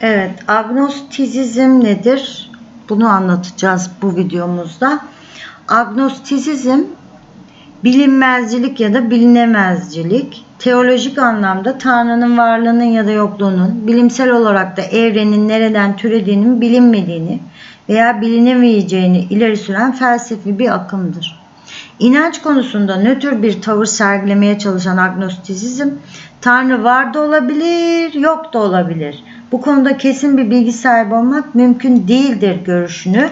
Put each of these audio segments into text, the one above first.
Evet, agnostizizm nedir? Bunu anlatacağız bu videomuzda. Agnostizizm bilinmezcilik ya da bilinemezcilik, teolojik anlamda Tanrı'nın varlığının ya da yokluğunun, bilimsel olarak da evrenin nereden türediğinin bilinmediğini veya bilinemeyeceğini ileri süren felsefi bir akımdır. İnanç konusunda nötr bir tavır sergilemeye çalışan agnostizizm, Tanrı var da olabilir, yok da olabilir. Bu konuda kesin bir bilgi sahibi olmak mümkün değildir görüşünü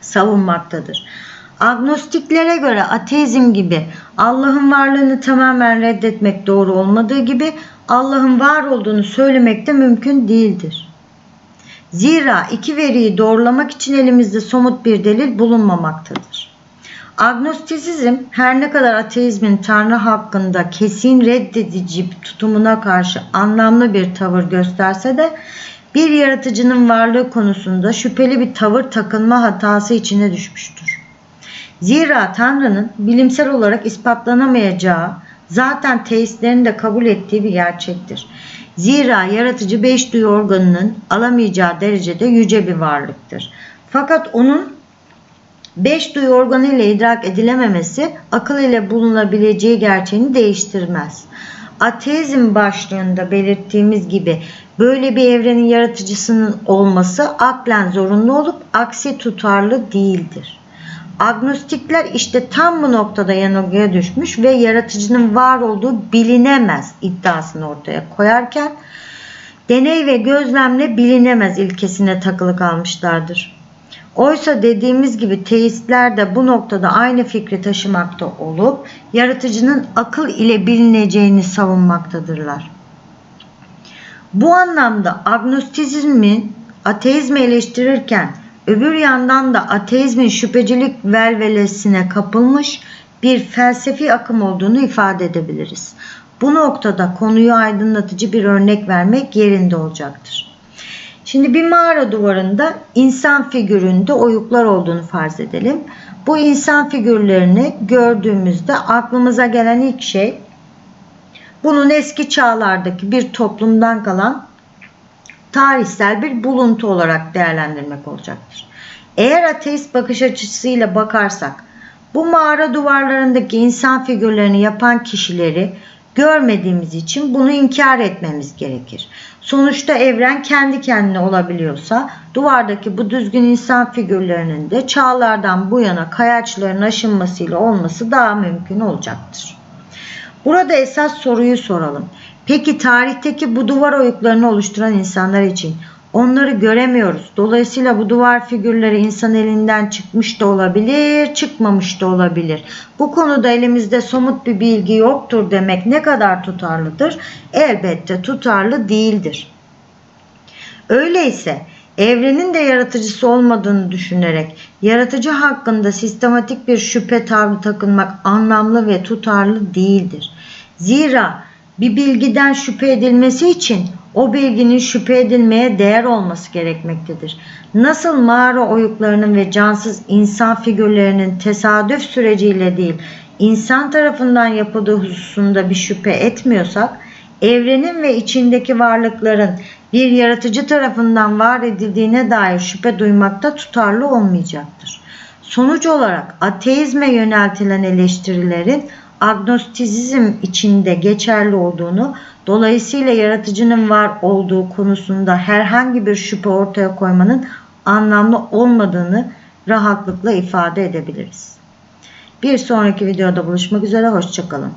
savunmaktadır. Agnostiklere göre ateizm gibi Allah'ın varlığını tamamen reddetmek doğru olmadığı gibi Allah'ın var olduğunu söylemek de mümkün değildir. Zira iki veriyi doğrulamak için elimizde somut bir delil bulunmamaktadır. Agnostizm her ne kadar ateizmin Tanrı hakkında kesin reddedici tutumuna karşı anlamlı bir tavır gösterse de bir yaratıcının varlığı konusunda şüpheli bir tavır takılma hatası içine düşmüştür. Zira Tanrı'nın bilimsel olarak ispatlanamayacağı zaten teistlerin de kabul ettiği bir gerçektir. Zira yaratıcı beş duyu organının alamayacağı derecede yüce bir varlıktır. Fakat onun beş duyu organı ile idrak edilememesi akıl ile bulunabileceği gerçeğini değiştirmez. Ateizm başlığında belirttiğimiz gibi böyle bir evrenin yaratıcısının olması aklen zorunlu olup aksi tutarlı değildir. Agnostikler işte tam bu noktada yanılgıya düşmüş ve yaratıcının var olduğu bilinemez iddiasını ortaya koyarken deney ve gözlemle bilinemez ilkesine takılı kalmışlardır. Oysa dediğimiz gibi teistler de bu noktada aynı fikri taşımakta olup yaratıcının akıl ile bilineceğini savunmaktadırlar. Bu anlamda agnostizmin ateizmi eleştirirken öbür yandan da ateizmin şüphecilik velvelesine kapılmış bir felsefi akım olduğunu ifade edebiliriz. Bu noktada konuyu aydınlatıcı bir örnek vermek yerinde olacaktır. Şimdi bir mağara duvarında insan figüründe oyuklar olduğunu farz edelim. Bu insan figürlerini gördüğümüzde aklımıza gelen ilk şey bunun eski çağlardaki bir toplumdan kalan tarihsel bir buluntu olarak değerlendirmek olacaktır. Eğer ateist bakış açısıyla bakarsak bu mağara duvarlarındaki insan figürlerini yapan kişileri görmediğimiz için bunu inkar etmemiz gerekir. Sonuçta evren kendi kendine olabiliyorsa duvardaki bu düzgün insan figürlerinin de çağlardan bu yana kayaçların aşınmasıyla olması daha mümkün olacaktır. Burada esas soruyu soralım. Peki tarihteki bu duvar oyuklarını oluşturan insanlar için onları göremiyoruz. Dolayısıyla bu duvar figürleri insan elinden çıkmış da olabilir, çıkmamış da olabilir. Bu konuda elimizde somut bir bilgi yoktur demek ne kadar tutarlıdır? Elbette tutarlı değildir. Öyleyse evrenin de yaratıcısı olmadığını düşünerek yaratıcı hakkında sistematik bir şüphe tavrı takınmak anlamlı ve tutarlı değildir. Zira bir bilgiden şüphe edilmesi için o bilginin şüphe edilmeye değer olması gerekmektedir. Nasıl mağara oyuklarının ve cansız insan figürlerinin tesadüf süreciyle değil, insan tarafından yapıldığı hususunda bir şüphe etmiyorsak, evrenin ve içindeki varlıkların bir yaratıcı tarafından var edildiğine dair şüphe duymakta tutarlı olmayacaktır. Sonuç olarak ateizme yöneltilen eleştirilerin agnostizm içinde geçerli olduğunu, dolayısıyla yaratıcının var olduğu konusunda herhangi bir şüphe ortaya koymanın anlamlı olmadığını rahatlıkla ifade edebiliriz. Bir sonraki videoda buluşmak üzere, hoşçakalın.